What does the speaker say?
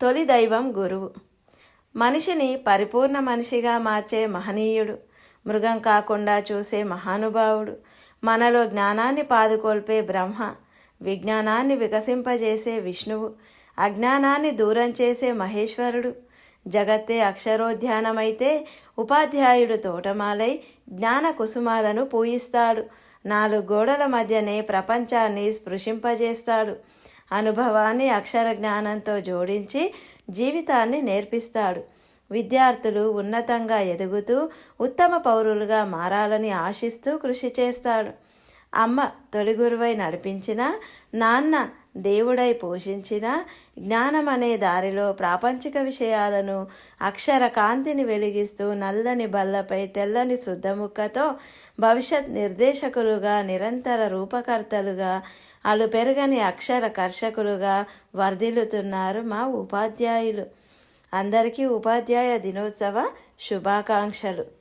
తొలి దైవం గురువు. మనిషిని పరిపూర్ణ మనిషిగా మార్చే మహనీయుడు మృగం కాకుండా చూసే మహానుభావుడు మనలో జ్ఞానాన్ని పాదుకొల్పే బ్రహ్మ విజ్ఞానాన్ని వికసింపజేసే విష్ణువు అజ్ఞానాన్ని దూరం చేసే మహేశ్వరుడు జగత్తే అక్షరోధ్యానమైతే ఉపాధ్యాయుడు తోటమాలై జ్ఞాన కుసుమాలను పూయిస్తాడు. నాలుగు గోడల మధ్యనే ప్రపంచాన్ని స్పృశింపజేస్తాడు. అనుభవాన్ని అక్షర జ్ఞానంతో జోడించి జీవితాన్ని నేర్పిస్తాడు. విద్యార్థులు ఉన్నతంగా ఎదుగుతూ ఉత్తమ పౌరులుగా మారాలని ఆశిస్తూ కృషి చేస్తాడు. అమ్మ తొలి గురువై నడిపించిన నాన్న దేవుడై పోషించిన జ్ఞానం అనే దారిలో ప్రాపంచిక విషయాలను అక్షర కాంతిని వెలిగిస్తూ నల్లని బల్లపై తెల్లని శుద్ధముక్కతో భవిష్యత్ నిర్దేశకులుగా నిరంతర రూపకర్తలుగా అలు పెరగని అక్షర కర్షకులుగా వర్ధిల్లుతున్నారు మా ఉపాధ్యాయులు. అందరికీ ఉపాధ్యాయ దినోత్సవ శుభాకాంక్షలు.